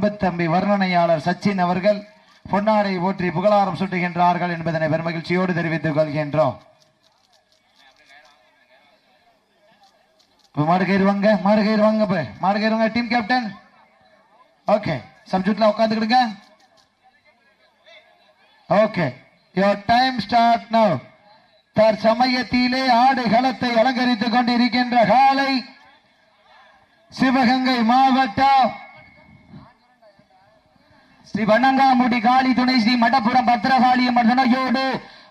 அன்பு தம்பி வர்ணனையாளர் சச்சின் அவர்கள் பொன்னாடை போற்றி புகழாரம் சுட்டுகின்றார்கள் என்பதனை பெருமகிழ்ச்சியோடு தெரிவித்துக் கொள்கின்றோம். இப்ப மாடு கயிறு வாங்க மாடு கயிறு வாங்க மாடு கயிறு வாங்க டீம் கேப்டன் ஓகே சப்ஜெக்ட்ல உட்காந்துக்கிடுங்க okay your time start now தற்சமயத்திலே ஆடு களத்தை அலங்கரித்துக் கொண்டிருக்கின்ற காலை சிவகங்கை மாவட்டம் ஸ்ரீ வண்ணங்காமுடி காளி துணை ஸ்ரீ மடப்புரம் பத்திரகாளி அம்மன் துணையோடு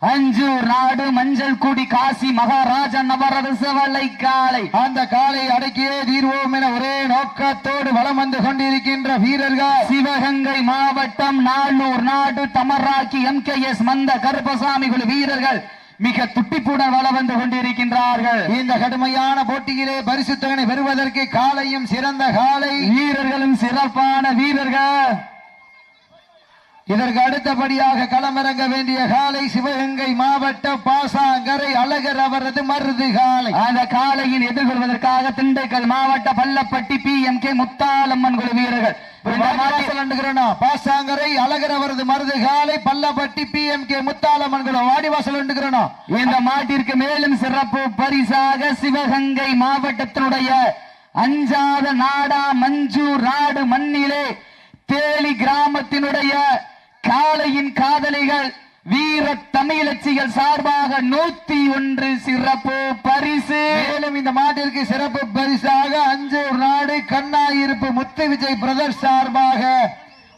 அஞ்சூர் நாடு மஞ்சள் குடி காசி மகாராஜன் நவரசவலை காளை. அந்த காலை அடக்கியே தீர்வோம் என ஒரே நோக்கத்தோடு வலம் வந்து கொண்டிருக்கின்ற வீரர்கள். சிவகங்கை மாவட்டம் நாளூர் நாடு தமராக்கி எம் கே எஸ் மந்த கருப்பசாமி குழு வீரர்கள் மிக துட்டிப்புடன் வள வந்து கொண்டிருக்கின்றார்கள். இந்த கடுமையான போட்டியிலே பரிசு தொகை பெறுவதற்கு காலையும் சிறந்த காலை வீரர்களும் சிறப்பான வீரர்கள். இதற்கு அடுத்தபடியாக களமிறங்க வேண்டிய காலை சிவகங்கை மாவட்டம் பாசாங்கரை அழகர் அவரது மருது காலை. அந்த காலையின் எதிர்கொள்வதற்காக திண்டுக்கல் மாவட்ட Pallapatti P M K Muthalamman குழு வீரர்கள். பாசாங்கரை அழகர் அவரது மருது காலை Pallapatti P M K Muthalamman குளம் வாடிவாசல் இந்த மாட்டிற்கு மேலும் சிறப்பு பரிசாக சிவகங்கை மாவட்டத்தினுடைய அஞ்சாத நாடா மஞ்சூர் நாடு மண்ணிலே தேலி கிராமத்தினுடைய காளையின் காதலிகள் வீர தமிழச்சிகள் சார்பாக நூத்தி ஒன்று சிறப்பு பரிசு. மேலும் இந்த மாட்டிற்கு சிறப்பு பரிசாக அஞ்சூர் நாடு கண்ணாயிருப்பு முத்து விஜய் பிரதர் சார்பாக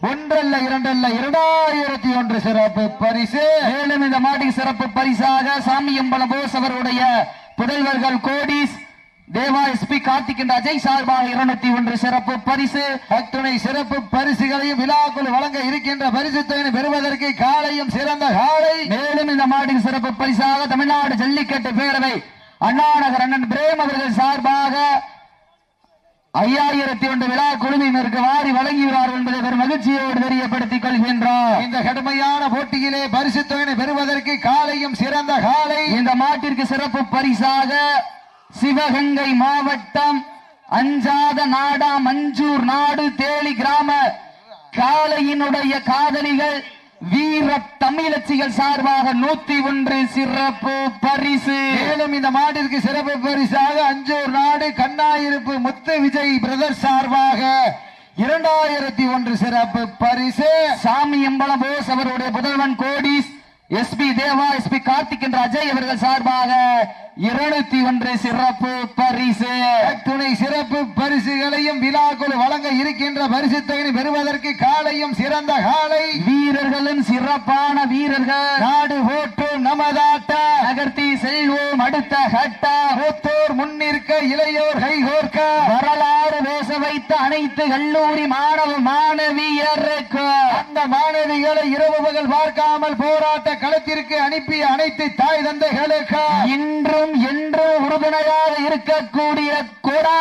ஒன்றல்ல இரண்டல்ல இரண்டாயிரத்தி ஒன்று சிறப்பு பரிசு. மேலும் இந்த மாட்டின் சிறப்பு பரிசாக சாமியம்பலம் போஸ் அவருடைய புதல்வர்கள் கோடிஸ் தேவா எஸ்பி கார்த்திக் என்ற அஜய் சார்பாக இருநூத்தி ஒன்று சிறப்பு பரிசு. அத்துணை சிறப்பு பரிசுகளையும் விழாக்குள் வழங்க இருக்கின்ற பரிசு தொகையை பெறுவதற்கு காலையும் சிறந்த காலை. மேலும் இந்த மாட்டின் சிறப்பு பரிசாக தமிழ்நாடு ஜல்லிக்கட்டு பேரவை அண்ணாநகர் அண்ணன் பிரேம் அவர்கள் சார்பாக ஐயாயிரத்தி ஒன்று விழா குழுவினருக்கு வாரி வழங்குகிறார்கள் என்பதை பெரும் மகிழ்ச்சியோடு தெரியப்படுத்திக் கொள்கின்றார். இந்த கடுமையான போட்டியிலே பரிசு தொகையை பெறுவதற்கு காலையும் சிறந்த காலை. இந்த மாட்டிற்கு சிறப்பு பரிசாக சிவகங்கை மாவட்டம் அஞ்சாத நாடா மஞ்சூர் நாடு தேலி கிராம. காளையினுடைய காதலிகள் வீர தமிழச்சிகள் சார்பாக நூத்தி ஒன்று சிறப்பு பரிசு. மேலும் இந்த மாட்டிற்கு சிறப்பு பரிசாக அஞ்சூர் நாடு கண்ணாயிருப்பு முத்து விஜய் பிரதர் சார்பாக இரண்டாயிரத்தி ஒன்று சிறப்பு பரிசு. சாமி எம்பலம் போஸ் அவருடைய புதல்வன் கோடிஸ் எஸ்பி தேவா எஸ்பி கார்த்திக் என்ற அஜய் அவர்கள் சார்பாக இருநூத்தி ஒன்று சிறப்பு பரிசு. துணை சிறப்பு பரிசுகளையும் விழாக்குழு வழங்க இருக்கின்ற பரிசு தொகையை பெறுவதற்கு காலையும் சிறந்த காலை. வீரர்களும் சிறப்பான வீரர்கள். நாடு ஓட்டும் நமதாட்ட நகர்த்தி செல்வோம் அடுத்த ஹட்டா மூத்தோர் முன்னிற்க இளையோர் கைகோர்க்க வரலாறு பேச வைத்த அனைத்து கல்லூரி மாணவ மாணவியருக்கு. அந்த மாணவிகளை இரவு பகல் பார்க்காமல் போராட்ட களத்திற்கு அனுப்பிய அனைத்து தாய் தந்தைகளுக்கு இன்றும் என்றும் உறுதுணையாக இருக்கக்கூடிய குடா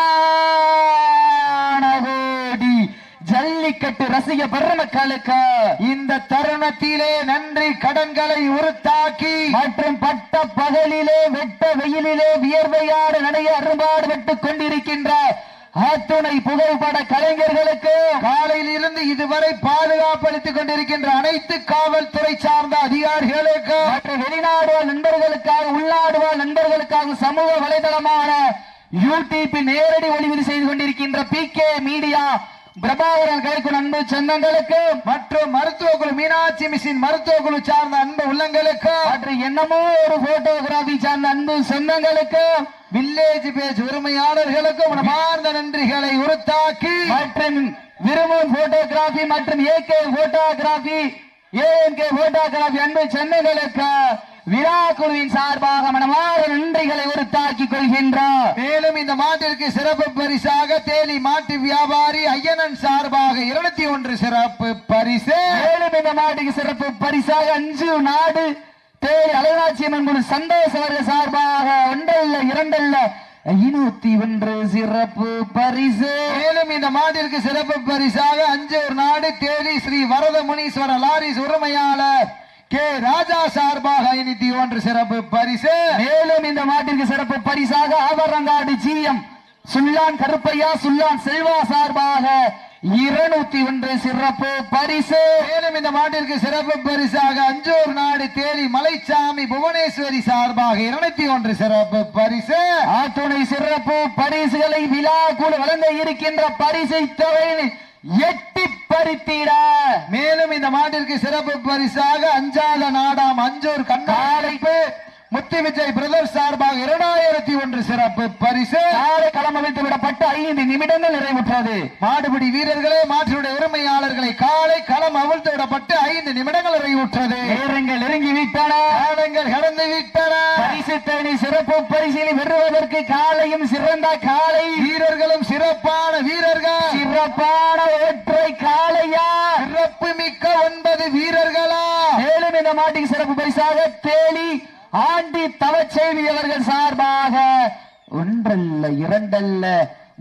ஜல்லிக்கட்டு ரசிக பெருமக்களுக்கு இந்த தருணத்திலே நன்றி கடன்களை உருத்தாக்கி மற்றும் பட்ட பகலிலே வெட்ட வெயிலிலே வியர்வையாடு நடைய அரும்பாடு விட்டுக் கொண்டிருக்கின்ற ஆத்துணை புகைப்பட கலைஞர்களுக்கு காலையில் இருந்து இதுவரை பாதுகாப்பு அளித்துக் கொண்டிருக்கின்ற அனைத்து காவல்துறை சார்ந்த அதிகாரிகளுக்கு மற்ற வெளிநாடு நண்பர்களுக்காக உள்நாடு நண்பர்களுக்காக சமூக வலைதளமான யூடியூப் நேரடி ஒளிபதிவு செய்து கொண்டிருக்கின்ற பி கே மீடியா பிரபாகரன் கலைக்கு அன்பு சொந்தங்களுக்கு மற்றும் மருத்துவ குழு மீனாட்சி மிஷின் மருத்துவ குழு சார்ந்த அன்பு உள்ளங்களுக்கு மற்றும் என்னமோ ஒரு போட்டோகிராபி சார்ந்த அன்பு சொந்தங்களுக்கு வில்லேஜ் பேஜ் உரிமையாளர்களுக்கு மனமார்ந்த நன்றிகளை உருத்தாக்கி மற்றும் விரும்பும் போட்டோகிராபி மற்றும் ஏகே போட்டோகிராபி ஏஎன்கே போட்டோகிராபி அன்பு சொந்தங்களுக்கு விழா குழுவின் சார்பாக மனமார நன்றிகளை உறுத்தாக்கிக் கொள்கின்றோம் மேலும் இந்த மாட்டிற்கு சிறப்பு பரிசாக தேனி மாட்டு வியாபாரி ஐயனன் சார்பாக இருநூத்தி ஒன்று சிறப்பு பரிசு. மேலும் இந்த நாட்டுக்கு சிறப்பு பரிசாக அஞ்சு நாடு தேடி அலைநாச்சியம்மன் குழு சந்தோஷ் அவர்கள் சார்பாக ஒன்றல்ல இரண்டல்ல ஐநூத்தி ஒன்று சிறப்பு பரிசு. மேலும் இந்த மாட்டிற்கு சிறப்பு பரிசாக அஞ்சூர் நாடு தேனி ஸ்ரீ வரத முனீஸ்வர லாரிஸ் உரிமையாளர் கே ராஜா சார்பாக ஐநூத்தி ஒன்று சிறப்பு பரிசு. மேலும் இந்த மாட்டிற்கு சிறப்பு பரிசாக ஆவரங்காடு ஜிஎம் சுல்லான் கருப்பையா சுல்லான் செல்வா சார்பாக இருநூத்தி ஒன்று சிறப்பு பரிசு. மேலும் இந்த மாட்டிற்கு சிறப்பு பரிசாக அஞ்சூர் நாடு தேனி மலைச்சாமி புவனேஸ்வரி சார்பாக இருநூத்தி ஒன்று சிறப்பு பரிசு. ஆத்துணை சிறப்பு பரிசுகளை விழா குழு வழங்க இருக்கின்ற பரிசை தொகை எட்டி பறித்திட மேலும் இந்த மாட்டிற்கு சிறப்பு பரிசாக அஞ்சாத நாடாம் அஞ்சூர் கண்ணாடைப்பு முத்து விஜய் பிரதர் சார்பாக இரண்டாயிரத்தி ஒன்று சிறப்பு பரிசு. களம் அவிழ்த்து விடப்பட்டு ஐந்து நிமிடங்கள் நிறைவுற்றது. மாடுபிடி வீரர்களே மாற்றினுடைய உரிமையாளர்களை காலை களம் அவிழ்த்து விடப்பட்டு ஐந்து நிமிடங்கள் நிறைவுற்றது. நேரங்கள் நெருங்கி விட்டன. காலங்கள் கடந்து விட்டன. பரிசு தேனி சிறப்பு பரிசினை வெறுவதற்கு காலையும் சிறந்த காலை. வீரர்களும் சிறப்பான வீரர்கள் சிறப்பான ஒற்றை காளையா சிறப்பு மிக்க ஒன்பது வீரர்களா மேலும் சிறப்பு பரிசாக தேலி ஆண்டி தவச்செய்தி அவர்கள் சார்பாக ஒன்றல்ல இரண்டல்ல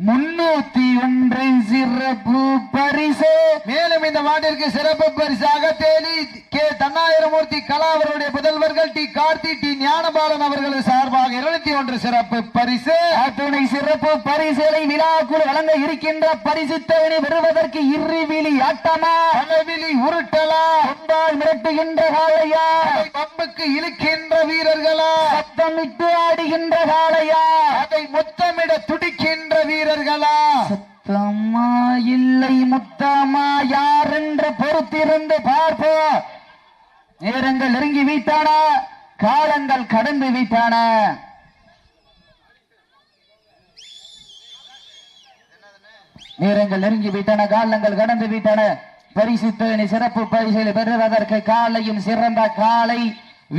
முன்னூத்தி ஒன்று சிறப்பு பரிசு. மேலும் இந்த மாட்டிற்கு சிறப்பு பரிசாக தேனி கே. தன்னாயிரமூர்த்தி கலா அவருடைய புதல்வர்கள் டி. கார்த்தி டி. ஞானபாலன் அவர்களது சார்பாக இருபத்தி ஒன்று சிறப்பு பரிசு. அத்துணை சிறப்பு பரிசுகளை விழாக்குள் வழங்க இருக்கின்ற பரிசு தேவனை பெறுவதற்கு இருவிழி ஆட்டமா? அளவிலி உருட்டல் காளையா? அதை பம்புக்கு இழுக்கின்ற வீரர்களா? சத்தமிட்டு ஆடுகின்ற காளையா? அதை முத்தமிட துடிக்கின்ற வீரர்களா? சத்தம்மா இல்லை முத்தம்மா யார் என்று பொறுத்திருந்து பார்ப்போம் நேரங்கள் நெருங்கி வீட்டான? காலங்கள் கடந்து வீட்டான? நேரங்கள் நெருங்கி விட்டன? காலங்கள் கடந்து விட்டன? பரிசு சிறப்பு பரிசுகளை பெறுவதற்கு காலையும் சிறந்த காலை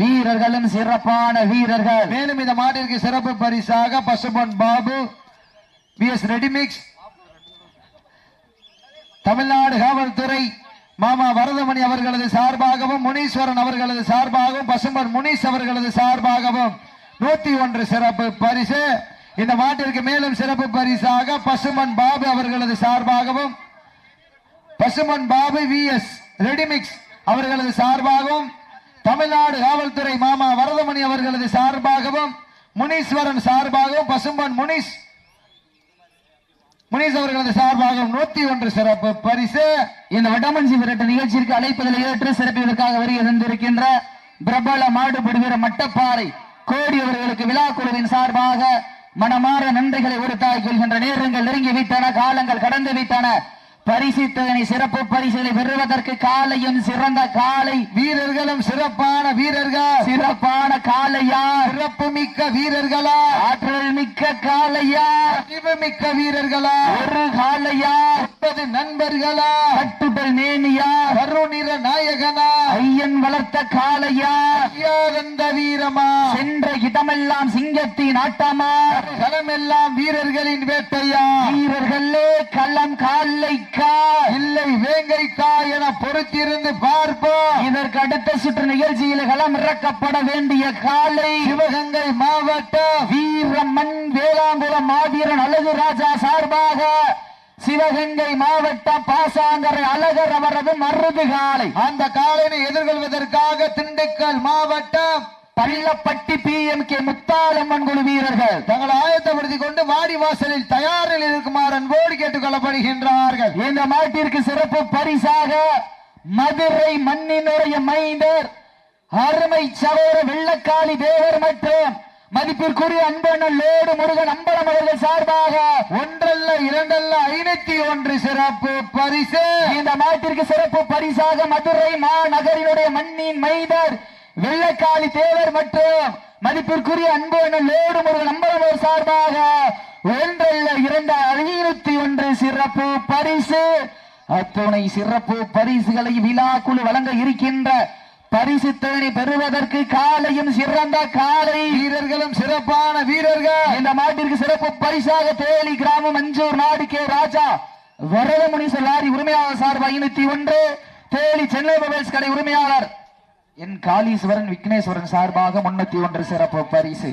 வீரர்களும் சிறப்பான வீரர்கள். மேலும் இந்த மாட்டிற்கு சிறப்பு பரிசாக Pasupon Babu P S ready mix Tamil Nadu காவல்துறை மாமா வரதமணி அவர்களது சார்பாகவும் முனீஸ்வரன் அவர்களது சார்பாகவும் பசும்பன் முனீஸ் அவர்களது சார்பாகவும் நூத்தி ஒன்று சிறப்பு பரிசு. இந்த மாட்டிற்கு மேலும் சிறப்பு பரிசாக பசுமன் பாபு அவர்களது சார்பாகவும் Pasumpon Babu V S readymix அவர்களது சார்பாகவும் தமிழ்நாடு காவல்துறை மாமா வரதமணி அவர்களது சார்பாகவும் முனீஸ்வரன் சார்பாகவும் பசும்பன் முனீஸ் முனீஷ் அவர்களது சார்பாகவும் நூத்தி ஒன்று சிறப்பு பரிசு. இந்த வட்டமஞ்சி விரட்டு நிகழ்ச்சிக்கு அழைப்பதில் ஏற்று சிறப்பிற்காக வருகை தந்திருக்கின்ற பிரபல மாடுபிடி வீரர் மட்டப்பாறை கோடி அவர்களுக்கு விழா குழுவின் சார்பாக மனமாற நன்றிகளை உறுத்தாய் கொள்கின்ற நேரங்கள் நெருங்கி விட்டன காலங்கள் கடந்து விட்டன. பரிசு தொகை சிறப்பு பரிசுகளை பெறுவதற்கு காலையும் சிறந்த காலை. வீரர்களும் சிறப்பான வீரர்கள். சிறப்பான காலையா? சிறப்பு மிக்க வீரர்களா? ஆற்றல் மிக்க காலையா? அறிவு மிக்க வீரர்களா? ஒரு காலையா? முப்பது நண்பர்களா? கட்டுடல் நேனியா கருநிற நாயகனா? ஐயன் வளர்த்த காலையா? ஐயானந்த வீரமா? சென்ற இடமெல்லாம் சிங்கத்தின் ஆட்டமா? களமெல்லாம் வீரர்களின் வேட்டையா? வீரர்களே களம் இல்லை வேங்கைக்கா என பொறுத்திருந்து பார்ப்போம். இதற்கு அடுத்த சுற்று நிகழ்ச்சியில் களம் இறக்கப்பட வேண்டிய காலை சிவகங்கை மாவட்டம் வீரமண் வேளாங்குளம் மாவீரன் அழகு ராஜா சார்பாக சிவகங்கை மாவட்ட பாசாங்கரை அழகர் அவரது மருது காலை. அந்த காலையை எதிர்கொள்வதற்காக திண்டுக்கல் மாவட்டம் Pallapatti P M K Muthalamman குழு வீரர்கள் தங்களை ஆயத்தப்படுத்திக் கொண்டு வாடி வாசலில் தயாரில் இருக்குமாறு அன்போடு கேட்டுக் கொள்ளப்படுகின்றார்கள் இந்த மாட்டிற்கு சிறப்பு பரிசாக மதுரை மண்ணினுடைய மைந்தர் அருமை சகோர வெள்ளக்காளி தேவர் மற்றும் மதிப்பிற்குரிய அன்பண்ணன் லோடு முருகன் அம்பலம் அவர்கள் சார்பாக ஒன்றல்ல இரண்டல்ல ஐநூத்தி ஒன்று சிறப்பு பரிசு. இந்த மாட்டிற்கு சிறப்பு பரிசாக மதுரை மாநகரினுடைய மண்ணின் மைந்தர் வெள்ளக்காளி தேவர் மற்றும் மதிப்பிற்குரிய அன்பண்ணன் லோடு முருகன் அம்பலம் அவர்கள் சார்பாக ஒன்றல்ல இரண்டு ஐநூத்தி ஒன்று சிறப்பு பரிசு. அத்துணை சிறப்பு பரிசுகளை விழா குழு வழங்க இருக்கின்ற பரிசு தேனை பெறுவதற்கு காலையும் சிறந்த காலை. வீரர்களும் சிறப்பான வீரர்கள். இந்த மாட்டிற்கு சிறப்பு பரிசாக தேலி கிராமம் அஞ்சூர் நாடு கே ராஜா வரதமுனீஸ்வர் லாரி உரிமையாளர் சார்பு ஐநூத்தி ஒன்று. தேலி சென்னை மொபைல்ஸ் கடை உரிமையாளர் என் காளீஸ்வரன் விக்னேஸ்வரன் சார்பாக முன்னூத்தி ஒன்று சிறப்பு பரிசு.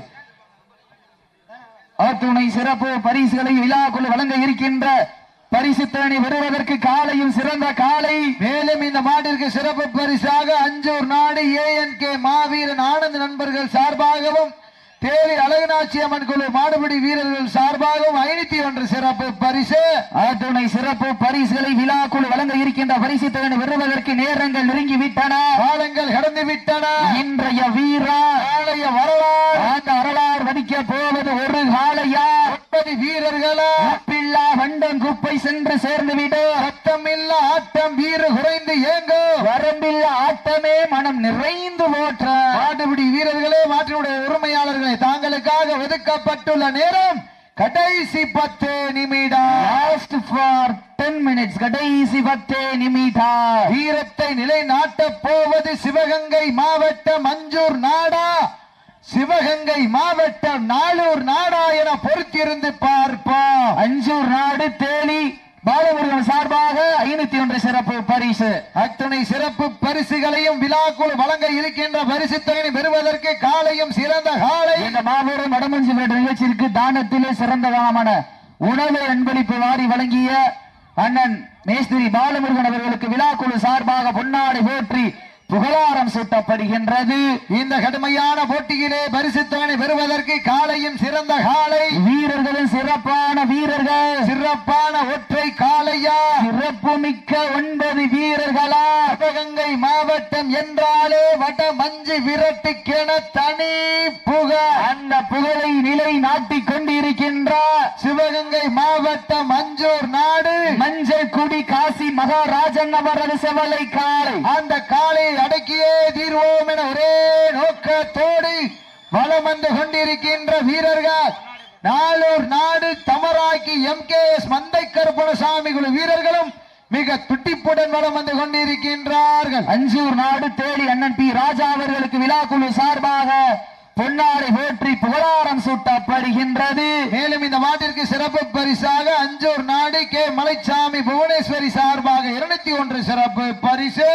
அத்துணை சிறப்பு பரிசுகளை விழாக்குள் வழங்க இருக்கின்ற பரிசு திறனை பெறுவதற்கு காலையும் சிறந்த காலை மேலும் இந்த மாட்டிற்கு சிறப்பு பரிசாக அஞ்சூர் நாடு ஏஎன் கே மாவீரன் ஆனந்த் நண்பர்கள் சார்பாகவும் தேரி அழகுநாச்சி அம்மன் குழு மாடுபிடி வீரர்கள் சார்பாகவும் ஐநூத்தி ஒன்று சிறப்பு பரிசு. அத்துணை சிறப்பு பரிசுகளை விழாக்குழு வழங்க இருக்கின்ற பரிசு தொகை பெறுவதற்கு நேரங்கள் நெருங்கி விட்டன காலங்கள் கடந்து விட்டன இன்றைய வீரா நாளைய வரலாறு. அந்த வரலாறு வடிக்க போவது ஒரு காலையா ஒன்பது வீரர்களா? பில்லா வண்டன் குப்பை சென்று சேர்ந்து விடு சத்தமில்ல ஆட்டம் வீறு குறைந்து ஏங்கும் வரம்பில்ல ஆட்டமே மனம் நிறைந்து போற்ற. மாடுபிடி வீரர்களே மாற்றினுடைய உரிமையாளர்களே தாங்களுக்காக ஒதுக்கப்பட்டுள்ள நேரம் கடைசி பத்து நிமிடம் லாஸ்ட் ஃபார் டென் மினிட்ஸ் கடைசி பத்தே நிமிடா. வீரத்தை நிலைநாட்டப் போவது சிவகங்கை மாவட்டம் மஞ்சூர் நாடா. சிவகங்கை மாவட்டம் நாளூர் நாடா என பொறுத்திருந்து பார்ப்போம். அஞ்சூர் நாடு தேனி சார்பாக ஐநூத்தி ஒன்று சிறப்பு பரிசு. அத்தனை சிறப்பு பரிசுகளையும் விழாக்குழு வழங்க இருக்கின்ற பரிசு தொகையை பெறுவதற்கு காலையும் சிறந்த காலை. இந்த மாபெரும் வடமஞ்சி விளையாட்டு நிகழ்ச்சிக்கு தானத்திலே சிறந்த தானமான உணவு அன்பளிப்பு வாரி வழங்கிய அண்ணன் மேஸ்திரி பாலமுருகன் அவர்களுக்கு விழாக்குழு சார்பாக பொன்னாடை போற்றி புகழாரம் சூட்டப்படுகின்றது. இந்த கடுமையான போட்டியிலே பரிசு தொகை பெறுவதற்கு காலையும் சிறந்த காலை. வீரர்களின் சிறப்பான வீரர்கள். சிறப்பான ஒற்றை காளையா சிறப்பு மிக்க ஒன்பது வீரர்களா? சிவகங்கை மாவட்டம் என்றாலே வட மஞ்சு விரட்டுக்கென தனி புகழ் அந்த புகழை நிலை நாட்டிக் கொண்டிருக்கின்ற சிவகங்கை மாவட்டம் மஞ்சூர் நாடு. மஞ்சள் குடி காசி மகாராஜன் அவரது செவலை காளை அந்த காலை அடக்கியே தீர்வோம் என ஒரே நோக்கத்தோடு வளம் வந்து கொண்டிருக்கின்ற வீரர்கள். நாளூர் நாடு தமராக்கி எம் கே எஸ் மந்தை கருப்பணசாமி குழு வீரர்களும் மிக துட்டிப்புடன் வலம் வந்து கொண்டிருக்கின்றார்கள். அஞ்சூர் நாடு தேடி அண்ணன் பி. ராஜா அவர்களுக்கு விழா குழு சார்பாக பொன்னாடை போற்றி புகழ சூட்டப்படுகின்றது மேலும் இந்த மாட்டிற்கு சிறப்பு பரிசாக அஞ்சூர் நாடு கே மலைச்சாமி புவனேஸ்வரி சார்பாக இருநூத்தி ஒன்று சிறப்பு பரிசு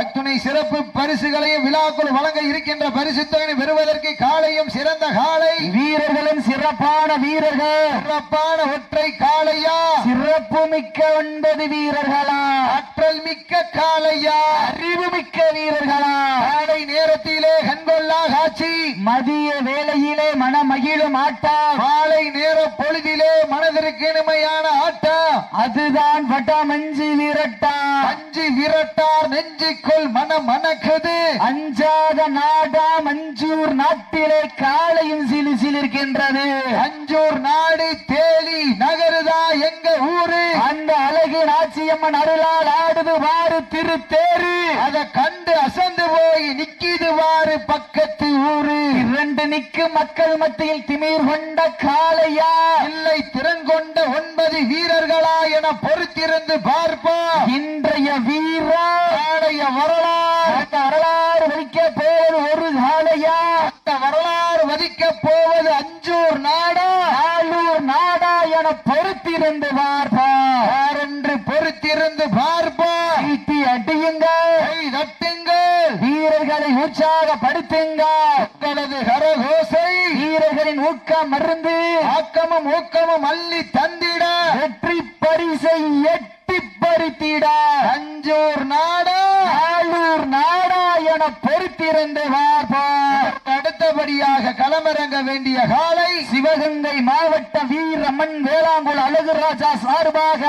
அத்துணை சிறப்பு பரிசுகளையும் விழாக்குள் வழங்க இருக்கின்ற பரிசு தொகையை பெறுவதற்கு காலையும் சிறந்த காலை. வீரர்களும் சிறப்பான வீரர்கள். சிறப்பான ஒற்றை காளையா? சிறப்பு மிக்க ஒன்பது வீரர்களா? ஆற்றல் மிக்க காளையா? அறிவு மிக்க வீரர்களா? காலை நேரத்திலே கண்கொள்ளா காட்சி. மதிய வேளையிலே மனமகிழும் ஆட்டம் மாலை நேர பொழுதிலே மனதிற்கு இனிமையான ஆட்டம் அதுதான் வட்டமஞ்சி வீரட்டா. அஞ்சு விரட்டார் நெஞ்சுக்குள் மனம் மணக்குது அஞ்சாத நாடா மஞ்சூர் நாட்டிலே காலையும் சிலு சிலிருக்கின்றது. அஞ்சூர் நாடு தேலி நகர் எங்க ஊரு? அந்த அழகு நாச்சியம்மன் அருளால் ஆடுது வாரு திருத்தேரு அத கண்டு அசந்து போய் நிக்கிது வாரு பக்கத்து ஊரு. இரண்டு நிக்கு மக்கள் மத்தியில் திமிர் கொண்ட காளையா? இல்லை திறன் கொண்ட ஒன்பது வீரர்களா என பொறுத்திருந்து பார்ப்போம். இன்றைய வீரா நாளைய வரலாறு. அந்த வரலாறு வைக்க போவது ஒரு காளையா? அந்த வரலாறு வதிக்க போவது அஞ்சூர் நாடா பொறுத்திருந்து பார்ப்பா யாரென்று பொறுத்திருந்து பார்ப்போம்? ஈட்டி அடியுங்கள். தட்டுங்கள். வீரர்களை உற்சாகப்படுத்துங்கள். உங்களது கரகோசை. வீரர்களின் ஊக்கம் மருந்து. ஆக்கமும் ஊக்கமும் அள்ளி தந்திட. வெற்றி பரிசை எட்டி பறித்திட. அஞ்சூர் நாடா. ஆளூர் நாடா என பொறுத்திருந்து அடுத்தபடியாக களமிறங்க வேண்டிய காலை சிவகங்கை மாவட்ட வீரமன் வேளாங்குள் அழகுராஜா சார்பாக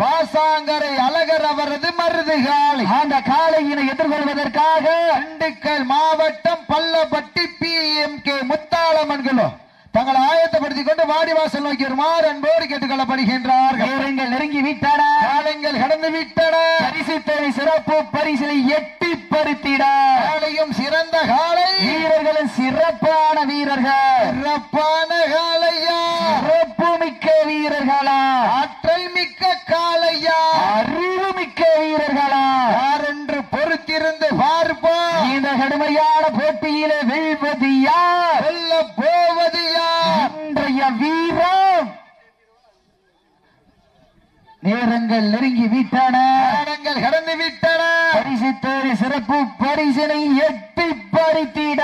பாசாங்கரை அழகர் அவரது மருது காலை. அந்த காளையினை எதிர்கொள்வதற்காக திண்டுக்கல் மாவட்டம் பல்லப்பட்டி பி எம் கே முத்தாளமன்களோ தங்களை ஆயத்தப்படுத்திக் கொண்டு வாடிவாசல் நோக்கி வருமாறு அன்போடு கேட்டுக்கொள்ளப்படுகின்றார்கள். நேரங்கள் நெருங்கி விட்டன. காலங்கள் கடந்து விட்டன. பரிசு தொகை சிறப்பு பரிசிலை எட்டி பறித்திட. காலையும் சிறந்த காலை. வீரர்களும் சிறப்பான வீரர்கள். சிறப்பான காலையா. சிறப்பு மிக்க வீரர்களா. ஆற்றல் மிக்க காலையா. அறிவு மிக்க வீரர்களா. யாரென்று பொறுத்திருந்து பார்ப்போம். இந்த கடுமையான போட்டியிலே வெல்வது யார்? வெல்ல போவது யார் இன்றைய வீரம் நேரங்கள் நெருங்கி விட்டன. காலங்கள் கடந்து விட்டன. பரிசு தேடி சிறப்பு பரிசினை எட்டி பறித்திட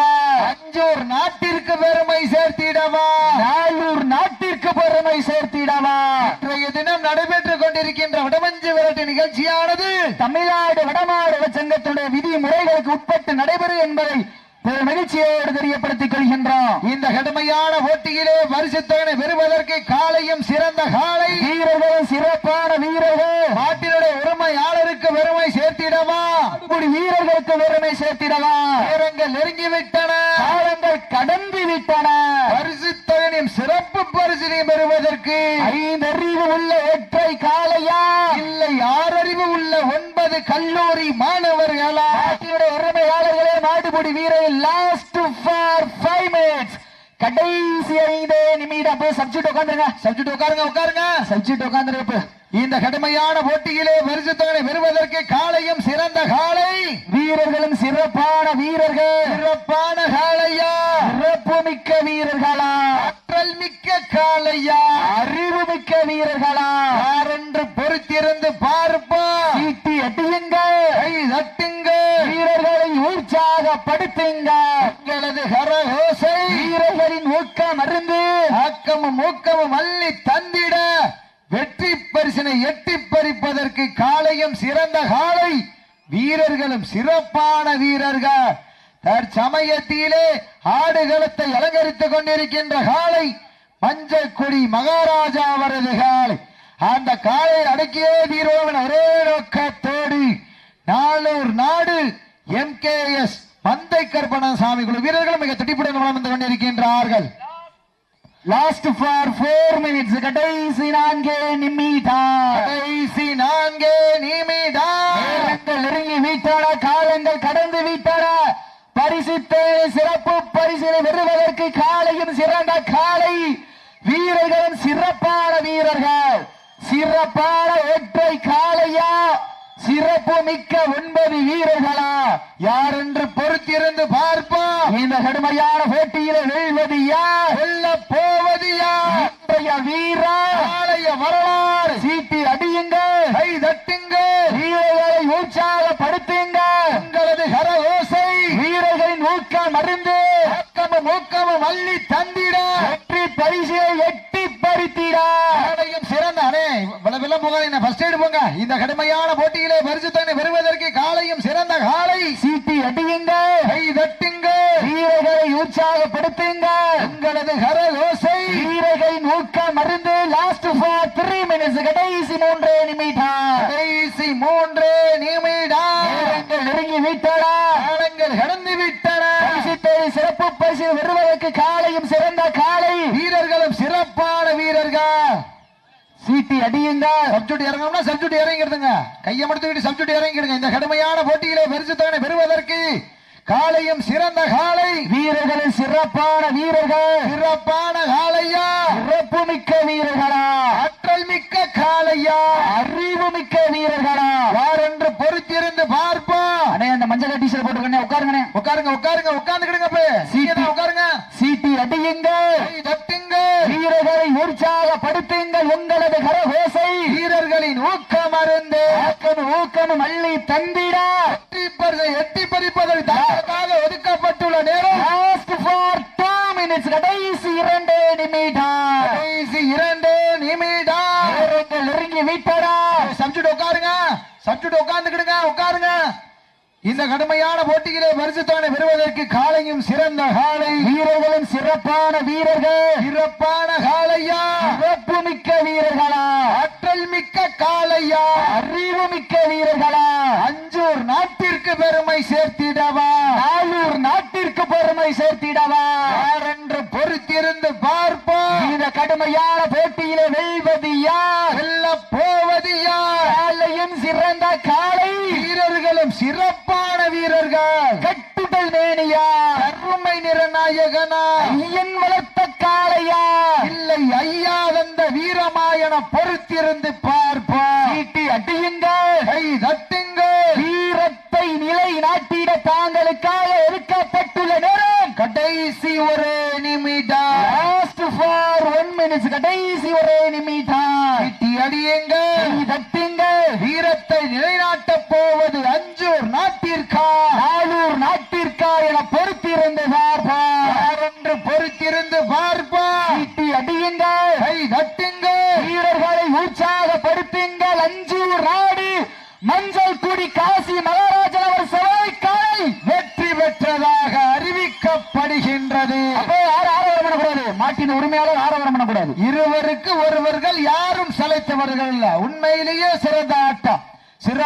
அஞ்சூர் நாட்டிற்கு பெருமை சேர்த்திடவா? நாளூர் நாட்டிற்கு பெருமை சேர்த்திடவா? இன்றைய தினம் நடைபெற்றுக் கொண்டிருக்கின்ற வடமஞ்சு விரட்டு நிகழ்ச்சியானது தமிழ்நாடு வடமாடு சங்கத்துடைய விதிமுறைகளுக்கு உட்பட்டு நடைபெறும் என்பதை மகிழ்ச்சியோடு தெரியப்படுத்திக் கொள்கின்றோம். இந்த கடுமையான போட்டியிலே பரிசுத்தவனை பெறுவதற்கு காலையும் சிறந்த காலை. வீரர்கள் சிறப்பான வீரர்கள். நாட்டினுடைய உரிமையாளருக்கு பெருமை சேர்த்திடவா? அப்படி வீரர்களுக்கு பெருமை சேர்த்திடலாம் நேரங்கள் நெருங்கிவிட்டன. காலங்கள் கடந்து விட்டன பரிசுத்தவனின் சிறப்பு பரிசினை பெறுவதற்கு. ஐந்து அறிவு உள்ள ஒற்றை காளையா? இல்லை ஆறறிவு உள்ள ஒன்பது கல்லூரி மாணவர்களா? நாட்டினுடைய உரிமையாளர்களே மாடுபிடி வீரர்கள் லாஸ்ட் ஃபார் ஃபைவ் மினிட்ஸ் கடைசி ஐந்து நிமிடம். போய் சப்ஜெக்ட் உட்காந்துருங்க. சப்ஜெக்ட் உட்காருங்க உட்காருங்க. சப்ஜெக்ட் உட்காந்துருங்க இந்த கடுமையான போட்டியிலே பரிசுத்தவனை பெறுவதற்கு காலையும் சிறந்த காலை. வீரர்களும் சிறப்பான வீரர்கள். சிறப்பான காளையா சிறப்பு மிக்க வீரர்களா? ஆற்றல் மிக்க காளையா அறிவு மிக்க வீரர்களா யாரென்று பொறுத்திருந்து பார்ப்பா சீட்டி அடியுங்கள் கை தட்டுங்க வீரர்களை உற்சாகப்படுத்துங்க உங்களது கரகோசை வீரர்களின் ஊக்கம் அருந்து ஆக்கமும் தந்திட வெற்றி பரிசினை எட்டி பறிப்பதற்கு காளையும் சிறந்த காளை வீரர்களும் சிறப்பான வீரர்கள். தற்சமயத்திலே ஆடுகளத்தை அலங்கரித்துக் கொண்டிருக்கின்ற காளை மஞ்சள் கொடி மகாராஜா அவரது காளை அந்த காலை அடக்கியே வீரோவன் ஒரே நோக்கத்தோடு நாளூர் நாடு எம் கே எஸ் மந்தை கற்பனசாமி குழு வீரர்களும் மிக துடிப்புடன் வளம் வந்து கொண்டிருக்கின்றார்கள். லாஸ்ட் ஃபார் ஃபோர் மினிட்ஸ் கடைசி நான்கு நிமிடம் கடைசி நான்கு நேரங்கள் நெருங்கி விட்டன காலங்கள் கடந்து விட்டன பரிசுத்த சிறப்பு பரிசினை பெறுவதற்கு காலையும் சிறந்த காலை. வீரர்களும் சிறப்பான வீரர்கள். சிறப்பான ஒற்றை காளையா சிறப்பு மிக்க ஒன்பது வீரர்களா? யார் என்று பொறுத்திருந்து பார்ப்போம். இந்த கடுமையான போட்டியில வெல்வது யார்? வெல்ல போவது யார்? வீரா நாளைய வரலாறு. சீட்டி அடியுங்கள் கை தட்டுங்க. வீரர்களை உற்சாகப்படுத்துங்க. உங்களது கரகோசை வீரர்களின் ஊக்கம் அருந்து ஊக்கமும் ஊக்கமும் அள்ளி தந்திட. பரிசை எட்டி காலையும் சிறந்த இவ்வளவு வெள்ளம் போகாதீங்க ஃபர்ஸ்ட் எய்டு போங்க. இந்த கடுமையான போட்டியிலே பரிசுத்தனை பெறுவதற்கு காலையும் சிறந்த காலை. சீட்டி அடியுங்க. கை தட்டுங்க. வீரர்களை உற்சாகப்படுத்துங்க. உங்களது கரகோசை வீரர்களின் ஊக்கம் அருந்து லாஸ்ட் ஃபார் த்ரீ மினிட்ஸ் கடைசி மூன்று நிமிடம் கடைசி மூன்று நிமிடம் நெருங்கி விட்டன காலங்கள் கடந்து விட்டன பரிசுத்தேடி சிறப்பு பரிசு பெறுவதற்கு காலையும் சிறந்த காலை வீரர்களும் சிறப்பான வீரர்கள் சீட்டி அடியுங்க சப்ஜெக்ட் இறங்கணும்னா சப்ஜெக்ட் இறங்கிடுதுங்க. கையை மடுத்துக்கிட்டு சப்ஜெக்ட் இறங்கிடுங்க. இந்த கடுமையான போட்டியிலே பரிசுத்தவனை பெறுவதற்கு காலையும் சிறந்த காலை. வீரர்களின் சிறப்பான வீரர்கள். சிறப்பான காளையா சிறப்பு மிக்க வீரர்களா? ஆற்றல் மிக்க காளையா அறிவு மிக்க வீரர்களா? யார் என்று பொறுத்திருந்து பார்ப்போம். அண்ணே அந்த மஞ்சள் டீஷர்ட் போட்டுருக்கே உட்காருங்கண்ணே. உட்காருங்க உட்காருங்க உட்கார்ந்துக்கிடுங்க போய். சீக்கிரம் உட்காருங்க. சீட்டி அடியுங்க கை தட்டுங்க வீரர்களை உற்சாகப்படுத்துங்கள் உங்களது கரகோசை வீரர்களின் ஊக்கம் அருந்து ஊக்கம் அள்ளி தந்திட. எட்டி பறிப்பதற்கு தங்களுக்காக ஒதுக்கப்பட்டுள்ள நேரம். கடைசி இரண்டு நிமிடம் கடைசி இரண்டு நிமிடம் நேரங்கள் நெருங்கி விட்டன சப்ஜெக்ட் உட்காருங்க சப்ஜெக்ட் உட்கார்ந்துக்கிடுங்க உட்காருங்க இந்த கடுமையான போட்டியிலே பரிசுத்தானை பெறுவதற்கு காலையும் சிறந்த காலை. வீரர்களும் சிறப்பான வீரர்கள். சிறப்பான காளையா சிறப்பு மிக்க வீரர்களா? ஆற்றல் மிக்க காளையா அறிவு மிக்க வீரர்களா? அஞ்சூர் நாட்டிற்கு பெருமை சேர்த்திடவா? நாளூர் நாட்டிற்கு பெருமை சேர்த்திடவா யார் என்று பொறுத்திருந்து பார்ப்போம் இந்த கடுமையான போட்டியிலே வெல்வது யார் வெல்ல போவது யார் காலையும் சிறந்த காலை வீரர்களும் சிறப்பான வீரர்கள் கட்டுதல் மேனியா கருமை நிறநாயகனா ஐயன் வளர்த்த காளையா இல்லை ஐயா வந்த வீரமாயன பொறுத்திருந்து பார்ப்போம். சீட்டி அடியுங்கள். கை தட்டுங்கள். வீரத்தை நிலை நாட்டிட தாங்களுக்காக ஒதுக்கப்பட்டுள்ள நேரம். கடைசி ஒரு நிமிடம். லாஸ்ட் ஃபார் ஒன் மினிட்ஸ் கடைசி ஒரே நிமிடம். சீட்டி அடியுங்கள். கை தட்டுங்கள். வீரத்தை நிலைநாட்டப் போவது அஞ்சூர் நாட்டிற்கா நாளூர் நாட்டிற்கா என பொறுத்திருந்து பார்ப்போம் யார் என்று பொறுத்திருந்து பார்ப்போம் சீட்டி அடியுங்கள் கை தட்டுங்கள் வீரர்களை உற்சாகப்படுத்துங்கள் அஞ்சூர் நாடு மஞ்சள் குடி காசி மகாராஜன் அவர் சவாய்க்காலை வெற்றி பெற்றதாக அறிவி உரிமையாளர் ஆரவாரம் பண்ணக்கூடாது இருவருக்கு ஒருவர்கள் யாரும் சளைத்தவர்கள் இல்ல உண்மையிலேயே சிறந்த ஆட்டம்.